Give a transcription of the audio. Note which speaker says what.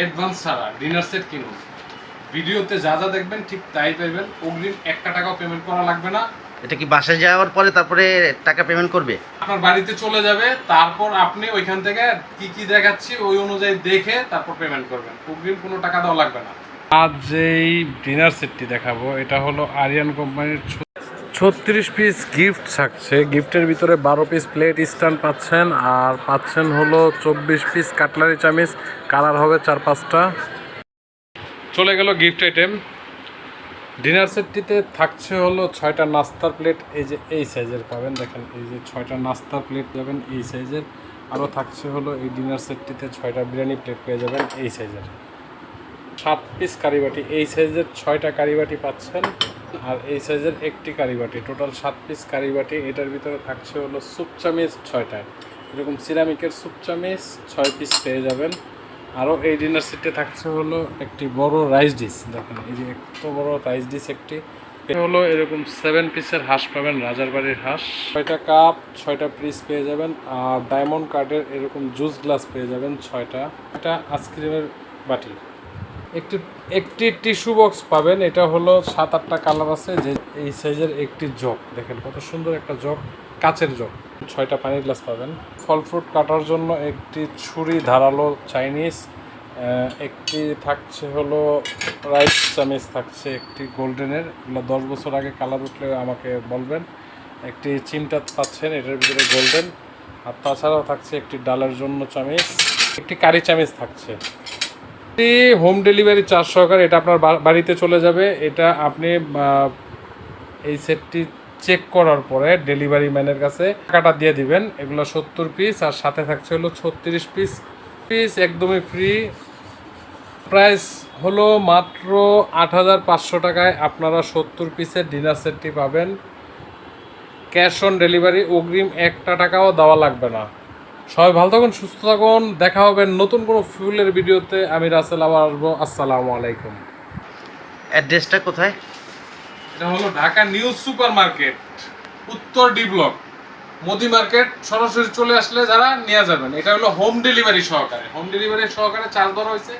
Speaker 1: Advance ছাড়া dinner set কিনুন। ভিডিওতে যা যা দেখবেন ঠিক তাই পাইবেন। অগ্রিম একটা টাকাও পেমেন্ট করা লাগবে না।
Speaker 2: এটা কি বাসায় যাওয়ার পরে তারপরে টাকা পেমেন্ট করবে?
Speaker 1: আপনার বাড়িতে চলে যাবে তারপর আপনি ওইখান থেকে কি কি দেখাচ্ছি ওই অনুযায়ী দেখে তারপর পেমেন্ট করবেন। অগ্রিম কোনো টাকা দেওয়া লাগবে না। আজ যেই ডিনার সেটটি দেখাবো এটা হলো আরিয়ান কোম্পানির ছত্রিশ পিস গিফট থাকছে। গিফটের ভিতরে বারো পিস প্লেট স্ট্যান্ড পাচ্ছেন, আর পাচ্ছেন হলো চব্বিশ পিস কাটলারি চামিচ। কালার হবে চার পাঁচটা। চলে গেল গিফট আইটেম ডিনার সেটটিতে থাকছে হলো ছয়টা নাস্তার প্লেট এই যে এই সাইজের পাবেন, দেখেন এই যে ছয়টা নাস্তার প্লেট পাবেন এই সাইজের আরও থাকছে হলো এই ডিনার সেটটিতে ছয়টা বিরিয়ানি প্লেট পেয়ে যাবেন এই সাইজের সাত পিস কারিবাটি এই সাইজের ছয়টা কারিবাটি পাচ্ছেন। আর এই সাইজের একটি কারিবাটি টোটাল সাত পিস কারিবাটি, এটার ভিতরে থাকছে হলো স্যুপ চামিচ ছয়টা। এরকম সিরামিকের স্যুপ চামিচ ছয় পিস পেয়ে যাবেন। আরও এই ডিনার সেটে থাকছে হলো একটি বড় রাইস ডিশ দেখেন, এই যে এত বড় রাইস ডিশ একটি। হলো এরকম সেভেন পিসের হাঁস পাবেন, রাজার বাড়ির হাঁস। ছয়টা কাপ ছয়টা পিস পেয়ে যাবেন। আর ডায়মন্ড কার্ডের এরকম জুস গ্লাস পেয়ে যাবেন, ছয়টা। এটা আইসক্রিমের বাটি। একটি একটি টিস্যু বক্স পাবেন, এটা হলো সাত, আটটা কালার আছে, যে এই সাইজের একটি জগ। দেখেন কত সুন্দর একটা জগ, কাচের জগ। ছয়টা পানির গ্লাস পাবেন। ফল ফ্রুট কাটার জন্য একটি ছুরি ধারালো চাইনিজ একটি থাকছে হলো রাইস চামিচ থাকছে একটি গোল্ডেনের এগুলো দশ বছর আগে কালার উঠলে আমাকে বলবেন। একটি চিমটা পাচ্ছেন, এটার ভিতরে গোল্ডেন আর তাছাড়াও থাকছে একটি ডালের জন্য চামিচ একটি কারি চামিচ থাকছে। হোম ডেলিভারি চার্জ সহকারে এটা আপনার বাড়িতে চলে যাবে। এটা আপনি এই সেটটি চেক করার পরে ডেলিভারি ম্যানের কাছে টাকাটা দিয়ে দিবেন। এগুলো সত্তর পিস আর সাথে থাকছে হলো ছত্রিশ পিস পিস একদমই ফ্রি প্রাইস হলো মাত্র আট হাজার পাঁচশো টাকায় আপনারা সত্তর পিসের ডিনার সেটটি পাবেন। ক্যাশ অন ডেলিভারি অগ্রিম একটা টাকাও দেওয়া লাগবে না। সবাই ভালো থাকুন সুস্থ থাকুন। দেখা হবে নতুন কোনো ফুলের ভিডিওতে। আমি রাসেল আবার আসব। আসসালামু আলাইকুম।
Speaker 2: অ্যাড্রেসটা কোথায়?
Speaker 1: এটা হলো ঢাকা নিউজ সুপার মার্কেট উত্তর ডি ব্লক মোদি মার্কেট। সরাসরি চলে আসলে যারা নিয়ে যাবেন। এটা হলো হোম ডেলিভারি সহকারে। হোম ডেলিভারি সহকারে চার্জ ধরা হয়েছে।